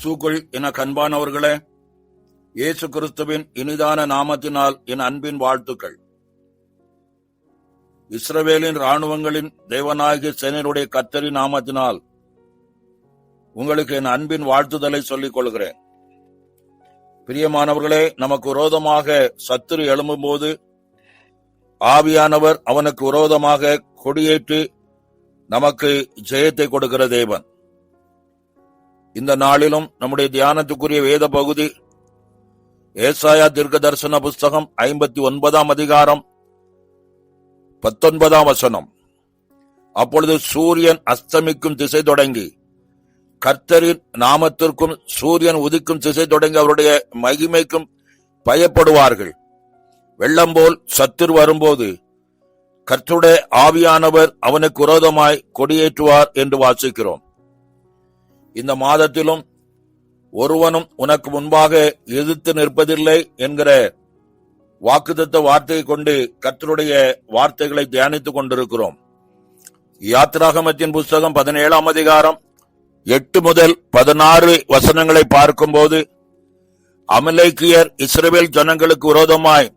கிறிஸ்துக்குள் என கண்பானவர்களே இயேசு கிறிஸ்துவின் இனிதான நாமத்தினால் என் அன்பின் வாழ்த்துக்கள். இஸ்ரவேலின் ராணுவங்களின் தேவநாயகி சேனருடைய கத்தரி நாமத்தினால் உங்களுக்கு என் அன்பின் வாழ்த்துதலை சொல்லிக் கொள்கிறேன். பிரியமானவர்களே நமக்கு விரோதமாக சத்துரு எழும்பும்போது ஆவியானவர் அவனுக்கு விரோதமாக கொடியேற்றி நமக்கு ஜெயத்தை கொடுக்கிற தேவன். இந்த நாளிலும் நம்முடைய தியானத்துக்குரிய வேத பகுதி ஏசாயா தீர்க்க தரிசன புஸ்தகம் ஐம்பத்தி ஒன்பதாம் அதிகாரம் பத்தொன்பதாம் வசனம். அப்பொழுது சூரியன் அஸ்தமிக்கும் திசை தொடங்கி கர்த்தரின் நாமத்திற்கும் சூரியன் உதிக்கும் திசை தொடங்கி அவருடைய மகிமைக்கும் பயப்படுவார்கள். வெள்ளம் போல் சத்துர் வரும்போது கர்த்துடைய ஆவியானவர் அவனுக்கு விரோதமாய் கொடியேற்றுவார் என்று வாசிக்கிறோம். இந்த மாதத்திலும் ஒருவனும் உனக்கு முன்பாக எதிர்த்து நிற்பதில்லை என்கிற வாக்குத்தத்த வார்த்தையை கொண்டு கத்தருடைய வார்த்தைகளை தியானித்துக் கொண்டிருக்கிறோம். யாத்ராகமத்தின் புஸ்தகம் பதினேழாம் அதிகாரம் எட்டு முதல் பதினாறு வசனங்களை பார்க்கும்போது அமலேக்கியர் இஸ்ரேல் ஜனங்களுக்கு விரோதமாய்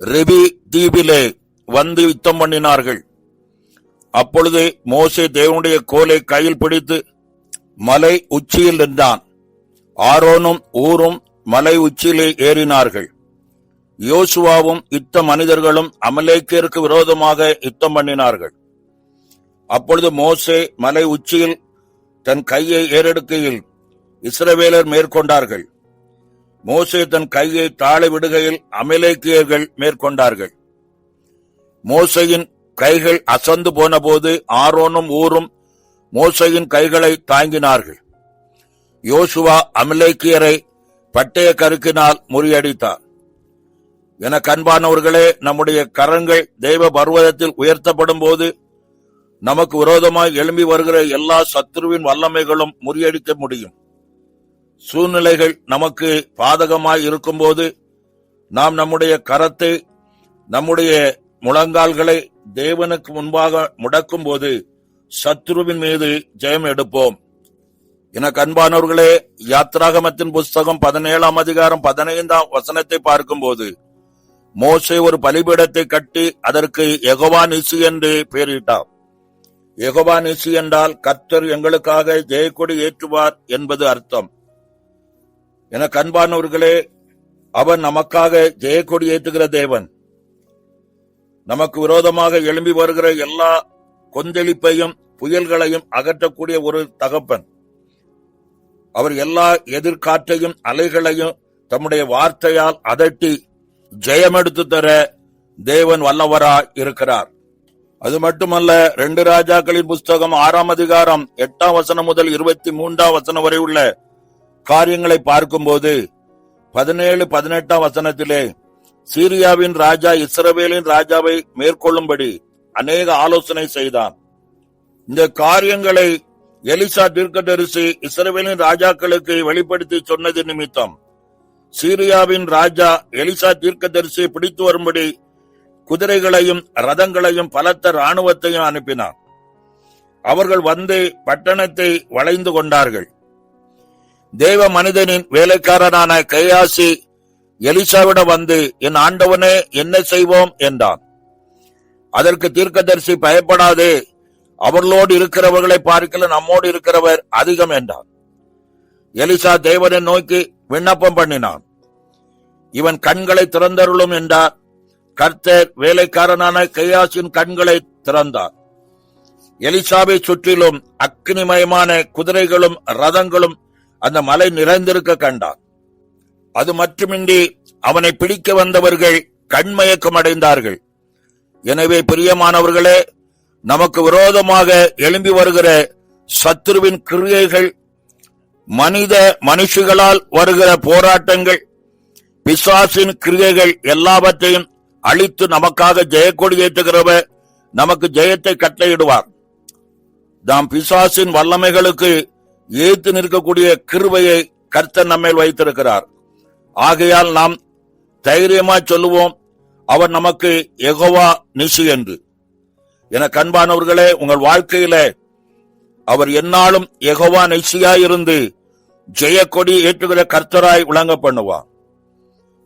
ரிபி தீபிலே வந்து யுத்தம் பண்ணினார்கள். அப்பொழுது மோசே தேவனுடைய கோலை கையில் பிடித்து மலை உச்சியில் நின்றான். ஆரோனும் ஊரும் மலை உச்சியிலே ஏறினார்கள். யோசுவாவும் யுத்த மனிதர்களும் அமலேக்கியருக்கு விரோதமாக யுத்தம் பண்ணினார்கள். அப்பொழுது மோசே மலை உச்சியில் தன் கையை ஏறெடுக்கையில் இஸ்ரவேலர் மேற்கொண்டார்கள். மோசே தன் கையை தாழ விடுகையில் அமலேக்கியர்கள் மேற்கொண்டார்கள். மோசையின் கைகள் அசந்து போனபோது ஆரோனும் ஊரும் மோசையின் கைகளை தாங்கினார்கள். யோசுவா அமலேக்கியரை பட்டய கருக்கினால் முறியடித்தார். என கண்பானவர்களே நம்முடைய கரங்கள் தெய்வ பர்வதத்தில் உயர்த்தப்படும் போது நமக்கு விரோதமாய் எழும்பி வருகிற எல்லா சத்துருவின் வல்லமைகளும் முறியடிக்க முடியும். சூழ்நிலைகள் நமக்கு பாதகமாய் இருக்கும்போது நாம் நம்முடைய கரத்தை நம்முடைய முழங்கால்களை தேவனுக்கு முன்பாக முடக்கும் போது சத்ருவின் மீது ஜெயம் எடுப்போம். எனக்கு அன்பானவர்களே யாத்ராகமத்தின் புஸ்தகம் பதினேழாம் அதிகாரம் பதினைந்தாம் வசனத்தை பார்க்கும்போது மோசை ஒரு பலிபீடத்தை கட்டி அதற்கு எகவான் இசு என்று பெயரிட்டார். எகவான் இசு என்றால் கத்தர் எங்களுக்காக ஜெயக்கொடி ஏற்றுவார் என்பது அர்த்தம். எனக்கு அன்பானவர்களே அவன் நமக்காக ஜெயக்கொடி ஏற்றுகிற தேவன். நமக்கு விரோதமாக எழும்பி வருகிற எல்லா கொந்தளிப்பையும் புயல்களையும் அகற்றக்கூடிய ஒரு தகப்பன். அவர் எல்லா எதிர்காற்றையும் அலைகளையும் தம்முடைய வார்த்தையால் அதட்டி ஜெயமெடுத்து தர தேவன் வல்லவரா இருக்கிறார். அது மட்டுமல்ல ரெண்டு ராஜாக்களின் புஸ்தகம் ஆறாம் அதிகாரம் எட்டாம் வசனம் முதல் இருபத்தி மூன்றாம் வசனம் வரை உள்ள காரியங்களை பார்க்கும்போது பதினேழு பதினெட்டாம் வசனத்திலே சீரியாவின் ராஜா இஸ்ரவேலின் ராஜாவை மேற்கொள்ளும்படி அநேக ஆலோசனை செய்தான். இந்த காரியங்களை எலிசா தீர்க்கதரிசி இஸ்ரேலின் ராஜாக்களுக்கு வெளிப்படுத்தி சொன்னது நிமித்தம். சீரியாவின் ராஜா எலிசா தீர்க்கதரிசி பிடித்து வரும்படி குதிரைகளையும் ரதங்களையும் பலத்த ராணுவத்தையும் அனுப்பினார் அவர்கள் வந்து பட்டணத்தை வளைந்து கொண்டார்கள். தேவ மனிதனின் வேலைக்காரனான கையாசி எலிசாவிடம் வந்து என் ஆண்டவனே என்ன செய்வோம்? என்றான். அதற்கு தீர்க்கதரிசி பயப்படாதே. அவர்களோடு இருக்கிறவர்களை பார்க்கல நம்மோடு இருக்கிறவர் அதிகம் என்றான். எலிசா தேவனை நோக்கி விண்ணப்பம் பண்ணினான். இவன் கண்களை திறந்தருளும் என்றார். கர்த்தர் வேலைக்காரனான கையாசின் கண்களை திறந்தார். எலிசாவை சுற்றிலும் அக்னிமயமான குதிரைகளும் ரதங்களும் அந்த மலை நிறைந்திருக்க கண்டான். அது மட்டுமின்றி அவனை பிடிக்க வந்தவர்கள் கண்மயக்கம் அடைந்தார்கள் எனவே பிரியமானவர்களே நமக்கு விரோதமாக எழும்பி வருகிற சத்துருவின் கிரியைகள் மனித மனுஷிகளால் வருகிற போராட்டங்கள் பிசாசின் கிரியைகள் எல்லாவற்றையும் அழித்து நமக்காக ஜெயக்கொடி ஏற்றுகிறவர் நமக்கு ஜெயத்தை கட்டளையிடுவார். தாம் பிசாசின் வல்லமைகளுக்கு ஏத்து நிற்கக்கூடிய கிருவையை கர்த்தர் நம்மேல் வைத்திருக்கிறார். ஆகையால் நாம் தைரியமா சொல்லுவோம் அவர் நமக்கு எகோவா நிசி என்று. என கண்பானவர்களே உங்கள் வாழ்க்கையில அவர் என்னாலும் எகோவா நிச்சயாயிருந்து ஜெயக்கொடி ஏற்றுகிற கர்த்தராய் விளங்க பண்ணுவார்.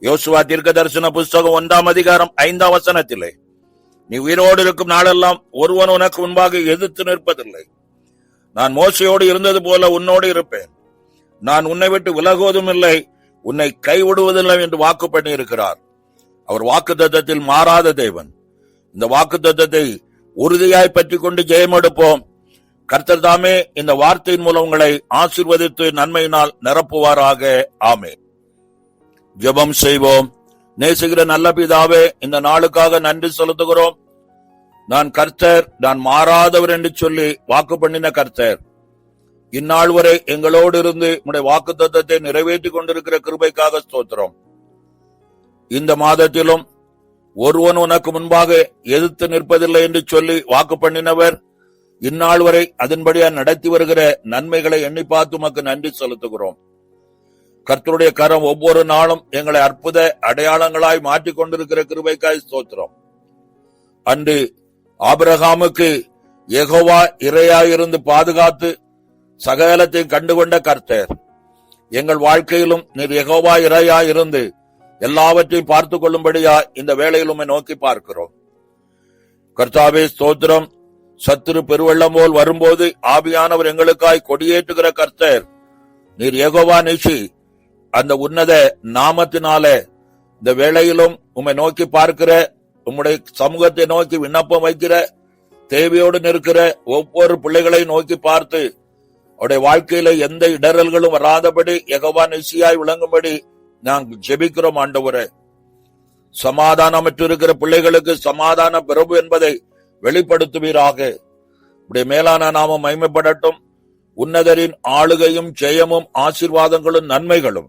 யோசுவா தீர்க்க தரிசன புஸ்தகம் ஒன்றாம் அதிகாரம் ஐந்தாம் வசனத்திலே நீ உயிரோடு இருக்கும் நாளெல்லாம் ஒருவன் உனக்கு முன்பாக எதிர்த்து நிற்பதில்லை. நான் மோசையோடு இருந்தது போல உன்னோடு இருப்பேன். நான் உன்னை விட்டு விலகுவதும் இல்லை உன்னை கைவிடுவதில்லை என்று வாக்கு பண்ணி இருக்கிறார் அவர் வாக்கு தத்தத்தில் மாறாத தேவன். இந்த வாக்கு தத்தத்தை உறுதியாய் பற்றி கொண்டு ஜெயமெடுப்போம் கர்த்தர் தாமே இந்த வார்த்தையின் மூலம் உங்களை ஆசிர்வதித்து நன்மையினால் நிரப்புவாராக. ஆமே ஜெபம் செய்வோம். நேசிக்கிற நல்ல பிதாவே இந்த நாளுக்காக நன்றி செலுத்துகிறோம். நான் கர்த்தர் நான் மாறாதவர் என்று சொல்லி வாக்கு பண்ணின கர்த்தர். இந்நாள் வரை எங்களோடு இருந்து உடைய வாக்கு தத்தத்தை நிறைவேற்றி கொண்டிருக்கிற கிருபைக்காக ஸ்தோத்திரம். இந்த மாதத்திலும் ஒருவன் உனக்கு முன்பாக எதிர்த்து நிற்பதில்லை என்று சொல்லி வாக்கு பண்ணினவர் இந்நாள் வரை அதன்படியா நடத்தி வருகிற நன்மைகளை எண்ணி பார்த்து உமக்கு நன்றி செலுத்துகிறோம். கர்த்தருடைய கரம் ஒவ்வொரு நாளும் எங்களை அற்புத அடையாளங்களாய் மாற்றிக் கொண்டிருக்கிற கிருபைக்காய் ஸ்தோத்திரம். அன்று ஆபிரகாமுக்கு எகோவா இறையாயிருந்து பாதுகாத்து சகலத்தையும் கண்டுகொண்ட கர்த்தர். எங்கள் வாழ்க்கையிலும் நீர் எகோவா இரையாயிருந்து இருந்து எல்லாவற்றையும் பார்த்து கொள்ளும்படியா இந்த வேளையில் உண்மை நோக்கி பார்க்கிறோம். கர்த்தாவே ஸ்தோத்திரம். சத்துரு பெருவெள்ளம் போல் வரும்போது ஆவியானவர் எங்களுக்காய் கொடியேற்றுகிற கர்த்தர். நீர் ஏகோவா நிஷி. அந்த உன்னத நாமத்தினால இந்த வேளையிலும் உம்மை நோக்கி பார்க்கிற உம்முடைய சமூகத்தை நோக்கி விண்ணப்பம் வைக்கிற தேவையோடு நிற்கிற ஒவ்வொரு பிள்ளைகளை நோக்கி பார்த்து அவருடைய வாழ்க்கையில எந்த இடரல்களும் வராதபடி எகவான் நிசியாய் விளங்கும்படி நாங்கள் ஜெபிக்கிறோம் ஆண்டவரே. சமாதானமற்று இருக்கிற பிள்ளைகளுக்கு சமாதான பிரபு என்பதை வெளிப்படுத்துவீராக. உடைய மேலான நாமம் மைமைப்படட்டும் உன்னதரின் ஆளுகையும் ஜெயமும் ஆசீர்வாதங்களும் நன்மைகளும்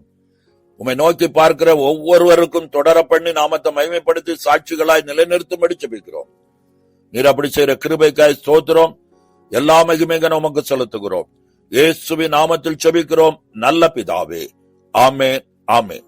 உம்மை நோக்கி பார்க்கிற ஒவ்வொருவருக்கும் தொடர பண்ணி நாமத்தை மைமைப்படுத்தி சாட்சிகளாய் நிலைநிறுத்தும்படி ஜெபிக்கிறோம். நீர் அப்படி செய்யற கிருபைக்காய் ஸ்தோத்திரம். எல்லா மகிமைகளும் உமக்கு செலுத்துகிறோம். இயேசுவின் நாமத்தில் ஜெபிக்கிறோம். நல்ல பிதாவே. ஆமேன். ஆமென்